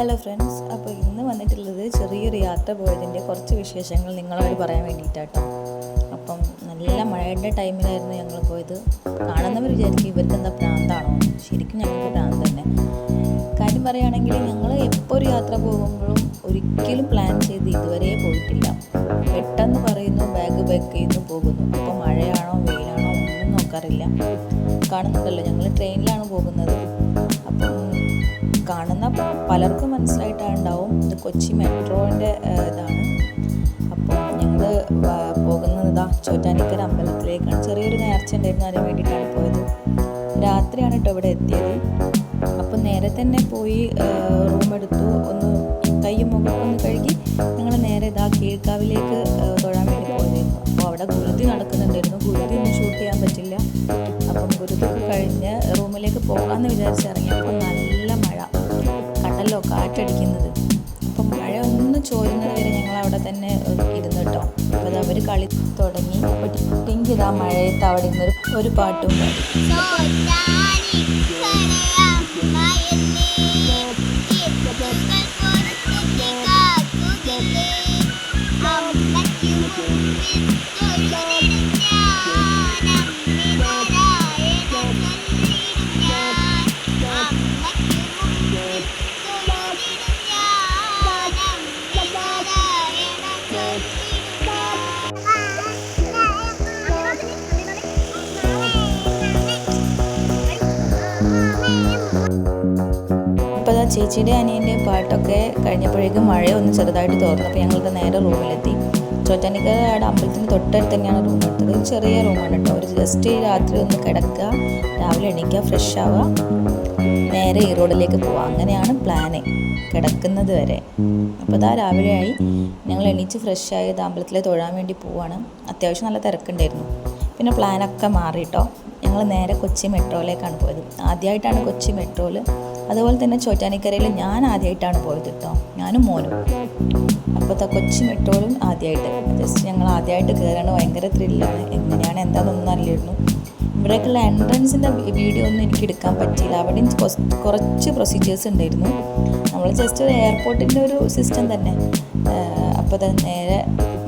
Hello friends അപ്പോൾ ഇന്ന് വന്നിട്ടുള്ളത് ചെറിയൊരു യാത്ര പോയതിന്റെ കുറച്ച് വിശേഷങ്ങൾ നിങ്ങളോട് പറയാൻ വേണ്ടിയിട്ടാട്ടോ അപ്പം നല്ല മഴയുടെ ടൈമിലായിരുന്നു ഞങ്ങൾ പോയത്. കാണുന്നവർ വിചാരിക്കും ഇവർക്ക് എന്താ പ്രാന്താണോ ശരിക്കും ഞങ്ങൾക്ക് പ്രാന്ത് തന്നെ. കാര്യം പറയുകയാണെങ്കിൽ ഞങ്ങൾ എപ്പോൾ ഒരു യാത്ര പോകുമ്പോഴും ഒരിക്കലും പ്ലാൻ ചെയ്ത് ഇതുവരെ പോയിട്ടില്ല. പെട്ടെന്ന് പറയുന്നു ബാഗ് ബാക്ക് ചെയ്യുന്നു പോകുന്നു. നോക്കാറില്ല കാണുന്നുണ്ടല്ലോ ഞങ്ങൾ ട്രെയിനിലാണ് പോകുന്നത്. അപ്പം കാണുന്ന പലർക്കും മനസ്സിലായിട്ടുണ്ടാവും. ഇത് കൊച്ചി മെട്രോന്റെ ഇതാണ്. അപ്പോൾ ഞങ്ങൾ പോകുന്നത് ഇതാ ചോറ്റാനിക്കര അമ്പലത്തിലേക്കാണ്. ചെറിയൊരു നേർച്ച ഉണ്ടായിരുന്നു അതിന് വേണ്ടിയിട്ടാണ് പോയത്. രാത്രിയാണ് കേട്ടോ ഇവിടെ എത്തിയത്. അപ്പം നേരെ തന്നെ പോയി റൂം എടുത്തു ഒന്ന് കൈയും മുഖം ഒന്ന് കഴുകി ഞങ്ങൾ നേരെ ഇതാ കീഴ്ക്കാവിലേക്ക് കളി തുടങ്ങി. ടിങ്ക് ഇതാ മഴയത്ത് അവിടെ ഇരുന്നൊരു ഒരു പാട്ടും പാടി. അപ്പോൾ ആ ചേച്ചിയുടെ അനിയന്റെ പാട്ടൊക്കെ കഴിഞ്ഞപ്പോഴേക്കും മഴ ഒന്ന് ചെറുതായിട്ട് തോർന്നു. അപ്പോൾ ഞങ്ങൾക്ക് നേരെ റൂമിലെത്തി. ചോറ്റാനിക്കര അമ്പലത്തിന് തൊട്ടടുത്ത് തന്നെയാണ് റൂം എടുത്തത്. ഒരു ചെറിയ റൂമാണ് കേട്ടോ. ഒരു ജസ്റ്റ് രാത്രി ഒന്ന് കിടക്കുക രാവിലെ എണീക്കുക ഫ്രഷ് ആവുക നേരെ ഈ റോഡിലേക്ക് പോവുക. അങ്ങനെയാണ് പ്ലാന് കിടക്കുന്നത് വരെ. അപ്പോൾ ഇതാ രാവിലെയായി. ഞങ്ങൾ എണീച്ച് ഫ്രഷ് ആയി ഇത് തൊഴാൻ വേണ്ടി പോവാണ്. അത്യാവശ്യം നല്ല തിരക്കുണ്ടായിരുന്നു. പിന്നെ പ്ലാനൊക്കെ മാറിയിട്ടോ ഞങ്ങൾ നേരെ കൊച്ചി മെട്രോയിലേക്കാണ് പോയത്. ആദ്യമായിട്ടാണ് കൊച്ചി മെട്രോയിൽ അതുപോലെ തന്നെ ചോറ്റാനിക്കരയിൽ ഞാൻ ആദ്യമായിട്ടാണ് പോയത് കേട്ടോ ഞാനും മോനും. അപ്പോഴത്തെ കൊച്ചി മെട്രോയിലും ആദ്യമായിട്ട് ജസ്റ്റ് ഞങ്ങൾ ആദ്യമായിട്ട് കയറാണ് ഭയങ്കര ത്രില്ലാണ് എങ്ങനെയാണ് എന്താണെന്നൊന്നും അറിയായിരുന്നു ഇവിടേക്കുള്ള എൻട്രൻസിന്റെ വീഡിയോ ഒന്നും എനിക്ക് എടുക്കാൻ പറ്റിയില്ല. അവിടെ കുറച്ച് പ്രൊസീജിയേഴ്സ് ഉണ്ടായിരുന്നു. നമ്മൾ ജസ്റ്റ് ഒരു എയർപോർട്ടിന്റെ ഒരു സിസ്റ്റം തന്നെ. അപ്പോൾ നേരെ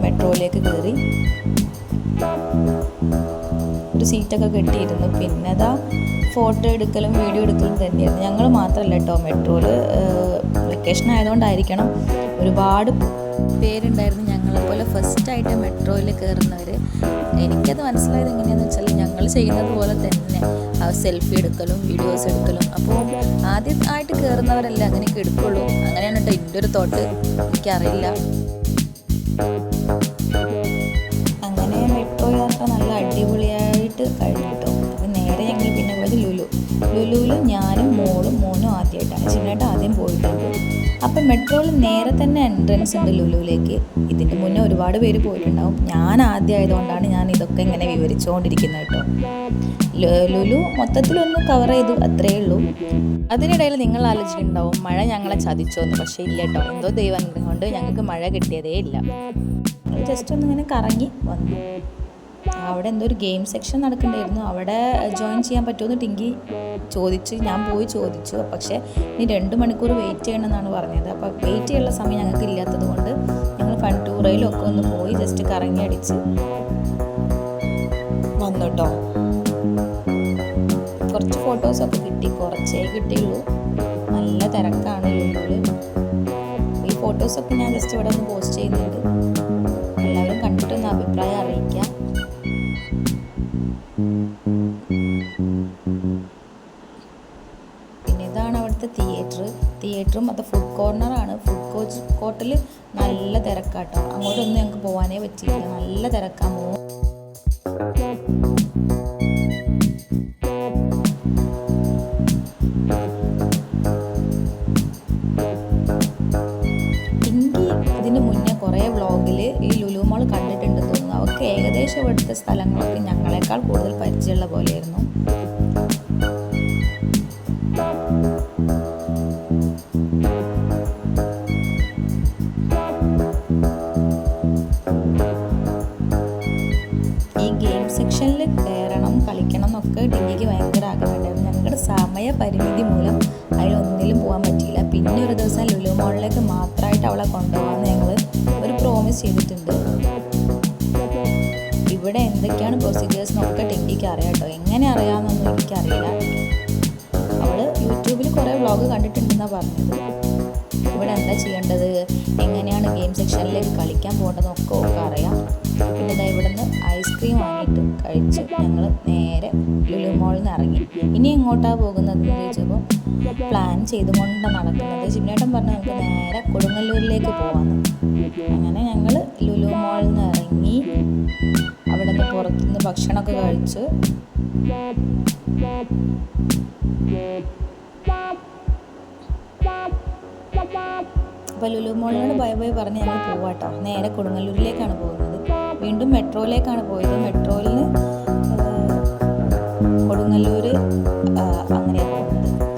മെട്രോയിലേക്ക് കയറി ഒരു സീറ്റൊക്കെ കിട്ടിയിരുന്നു. പിന്നെ അതാ ഫോട്ടോ എടുക്കലും വീഡിയോ എടുക്കലും തന്നെയായിരുന്നു. ഞങ്ങൾ മാത്രമല്ല കേട്ടോ മെട്രോയിൽ വെക്കേഷൻ ആയതുകൊണ്ടായിരിക്കണം ഒരുപാട് പേരുണ്ടായിരുന്നു ഞങ്ങളെപ്പോലെ ഫസ്റ്റായിട്ട് മെട്രോയിൽ കയറുന്നവർ എനിക്കത് മനസ്സിലായത് എങ്ങനെയാണെന്ന് വെച്ചാൽ ഞങ്ങൾ ചെയ്യുന്നത് പോലെ തന്നെ സെൽഫി എടുക്കലും വീഡിയോസ് എടുക്കലും. അപ്പോൾ ആദ്യമായിട്ട് കയറുന്നവരല്ല അങ്ങനെയൊക്കെ എടുക്കുള്ളൂ. അങ്ങനെയാണ് കേട്ടോ എന്റെ ഒരു തോട്ട്. എനിക്കറിയില്ല. അടിപൊളിയായിട്ട് കഴിഞ്ഞു കേട്ടോ. അപ്പോൾ നേരെ ഞങ്ങൾ പിന്നെ പോയത് ലുലു. ലുലുവിൽ ഞാനും മോളും മോനും ആദ്യമായിട്ടാണ് ചിന്നേട്ട ആദ്യം പോയിട്ടുണ്ട് അപ്പം മെട്രോയിൽ നേരെ തന്നെ എൻട്രൻസ് ഉണ്ട് ലുലുവിലേക്ക്. ഇതിന്റെ മുന്നേ ഒരുപാട് പേര് പോയിട്ടുണ്ടാവും. ഞാൻ ആദ്യമായതുകൊണ്ടാണ് ഞാൻ ഇതൊക്കെ ഇങ്ങനെ വിവരിച്ചുകൊണ്ടിരിക്കുന്നത് കേട്ടോ. ലുലു മൊത്തത്തിലൊന്ന് കവർ ചെയ്തു അത്രയേ ഉള്ളൂ. അതിനിടയിൽ നിങ്ങൾ ആലോചിക്കുന്നുണ്ടാവും മഴ ഞങ്ങളെ ചതിച്ചോന്ന് പക്ഷേ ഇല്ല കേട്ടോ. എന്തോ ദൈവം കൊണ്ട് ഞങ്ങൾക്ക് മഴ കിട്ടിയതേ ഇല്ല. ജസ്റ്റ് ഒന്ന് ഇങ്ങനെ കറങ്ങി വന്നു. അവിടെ എന്തോ ഒരു ഗെയിം സെക്ഷൻ നടക്കണ്ടായിരുന്നു അവിടെ ജോയിൻ ചെയ്യാൻ പറ്റുമെന്ന് ടിങ്കി ചോദിച്ചു ഞാൻ പോയി ചോദിച്ചു. പക്ഷേ ഇനി രണ്ട് മണിക്കൂർ വെയിറ്റ് ചെയ്യണമെന്നാണ് പറഞ്ഞത്. അപ്പോൾ വെയിറ്റ് ചെയ്യാനുള്ള സമയം ഞങ്ങൾക്ക് ഇല്ലാത്തത് കൊണ്ട് ഞങ്ങൾ ഫൺടൂറയിലൊക്കെ ഒന്ന് പോയി ജസ്റ്റ് കറങ്ങി അടിച്ച് വന്നു കേട്ടോ കുറച്ച് ഫോട്ടോസൊക്കെ കിട്ടി. കുറച്ചേ കിട്ടിയുള്ളൂ. നല്ല തിരക്കാണ് ഈ ഫോട്ടോസൊക്കെ ഞാൻ ജസ്റ്റ് ഇവിടെ ഒന്ന് പോസ്റ്റ് ചെയ്യുന്നുണ്ട്. അവിടുത്തെ തിയേറ്റർ തിയേറ്ററും അത് ഫുഡ് കോർണറാണ് ഫുഡ് കോച്ച് കോർട്ടിൽ നല്ല തിരക്കാട്ടോ. അങ്ങോട്ടൊന്നും ഞങ്ങൾക്ക് പോകാനേ പറ്റിയില്ല നല്ല തിരക്കാൻ പോകും ഇതിന് മുന്നേ കുറേ ഈ ലുലു മാൾ കണ്ടിട്ടുണ്ടെന്ന് തോന്നുന്നു. അവർക്ക് ഏകദേശം ഇവിടുത്തെ സ്ഥലങ്ങളൊക്കെ ഞങ്ങളെക്കാൾ കൂടുതൽ പരിചയമുള്ള പോലെയായിരുന്നു. കയറണം കളിക്കണം എന്നൊക്കെ ഡിഗ്രിക്ക് ഭയങ്കര ആഗ്രഹമുണ്ടായിരുന്നു. ഞങ്ങളുടെ സമയ പരിമിതി മൂലം അതിലൊന്നിലും പോകാൻ പറ്റിയില്ല. പിന്നെ ഒരു ദിവസം ലുലു മോളിലേക്ക് മാത്രമായിട്ട് അവളെ കൊണ്ടുപോകാമെന്ന് ഞങ്ങൾ ഒരു പ്രോമിസ് ചെയ്തിട്ടുണ്ട്. ഇവിടെ എന്തൊക്കെയാണ് പ്രൊസീജിയേഴ്സ് എന്നൊക്കെ ടെങ്കിക്ക് അറിയാം കേട്ടോ. എങ്ങനെ അറിയാമെന്നൊന്നും എനിക്കറിയില്ല. അവൾ യൂട്യൂബിൽ കുറേ വ്ളോഗ് കണ്ടിട്ടുണ്ടെന്നാണ് പറഞ്ഞത്. ഇവിടെ എന്താ ചെയ്യേണ്ടത്? എങ്ങനെയാണ് ഗെയിം സെക്ഷനിലേക്ക് കളിക്കാൻ പോകേണ്ടതെന്നൊക്കെ ഒക്കെ അറിയാം. പിന്നെ ഇവിടുന്ന് ഐസ്ക്രീം വാങ്ങിയിട്ട് കഴിച്ച് ഞങ്ങൾ നേരെ ലുലു മോളിൽ നിന്ന് ഇറങ്ങി. ഇനി എങ്ങോട്ടാണ് പോകുന്നത് എന്ന് ചോദിച്ചപ്പോൾ പ്ലാൻ ചെയ്തുകൊണ്ട് നടക്കുന്നത്. ജിമ്നേട്ടൻ പറഞ്ഞു നമുക്ക് നേരെ കൊടുങ്ങല്ലൂരിലേക്ക് പോകാമെന്ന് അങ്ങനെ ഞങ്ങൾ ലുലു മോളിൽ നിന്ന് ഇറങ്ങി അവിടെ നിന്ന് പുറത്തുനിന്ന് ഭക്ഷണമൊക്കെ കഴിച്ച് അപ്പോൾ ലുലു മോളിനോട് ബൈ പറഞ്ഞ് ഞങ്ങൾ പോവാട്ടോ. നേരെ കൊടുങ്ങല്ലൂരിലേക്കാണ് പോകുന്നത്. വീണ്ടും മെട്രോയിലേക്കാണ് പോയത്. മെട്രോയിൽ കൊടുങ്ങല്ലൂർ പോകുന്നത്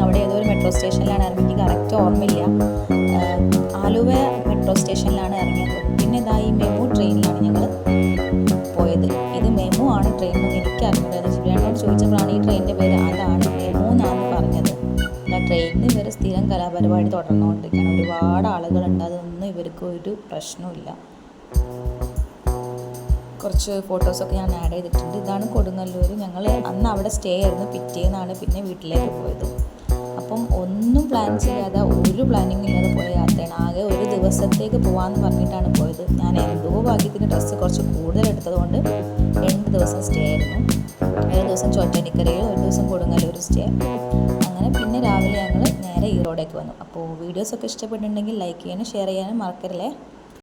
അവിടെ ഏതോ ഒരു മെട്രോ സ്റ്റേഷനിലാണ് ഇറങ്ങി കറക്റ്റ് ഓർമ്മയില്ല. ആലുവ മെട്രോ സ്റ്റേഷനിലാണ് ഇറങ്ങിയത്. പിന്നെ ഇതാ ഈ മെമു ട്രെയിനിലാണ് ഞങ്ങൾ പോയത്. ഇത് മെമു ആണ് ട്രെയിൻ എന്ന് എനിക്ക് അറിഞ്ഞത് ശിവരാനോട് ചോദിച്ചപ്പോഴാണ് ഈ ട്രെയിനിന്റെ പേര് അതാണ് മെമു എന്നാണ് പറഞ്ഞത്. ട്രെയിനിൽ ഇവർ സ്ഥിരം കലാപരിപാടി തുടർന്നുകൊണ്ടിരിക്കുകയാണ്. ഒരുപാട് ആളുകളുണ്ട്. അതൊന്നും ഇവർക്ക് ഒരു പ്രശ്നവുമില്ല. കുറച്ച് ഫോട്ടോസൊക്കെ ഞാൻ ആഡ് ചെയ്തിട്ടുണ്ട്. ഇതാണ് കൊടുങ്ങല്ലൂർ. ഞങ്ങൾ അന്ന് അവിടെ സ്റ്റേ ആയിരുന്നു. പിറ്റേന്നാണ് പിന്നെ വീട്ടിലേക്ക് പോയത്. അപ്പം ഒന്നും പ്ലാൻ ചെയ്യാതെ ഒരു പ്ലാനിങ് ഇല്ലാതെ പോയ യാത്രയാണ്. ആകെ ഒരു ദിവസത്തേക്ക് പോകാമെന്ന് പറഞ്ഞിട്ടാണ് പോയത്. ഞാൻ എന്തോ ഭാഗ്യത്തിന് ഡ്രസ്സ് കുറച്ച് കൂടുതൽ എടുത്തതുകൊണ്ട് രണ്ട് ദിവസം സ്റ്റേ ആയിരുന്നു. ഒരു ദിവസം ചോറ്റാനിക്കരയിൽ ഒരു ദിവസം കൊടുങ്ങല്ലൂർ സ്റ്റേ അങ്ങനെ പിന്നെ രാവിലെ ഞങ്ങൾ നേരെ ഈറോഡേക്ക് വന്നു. അപ്പോൾ വീഡിയോസൊക്കെ ഇഷ്ടപ്പെട്ടിട്ടുണ്ടെങ്കിൽ ലൈക്ക് ചെയ്യാനും ഷെയർ ചെയ്യാനും മറക്കരുതേ.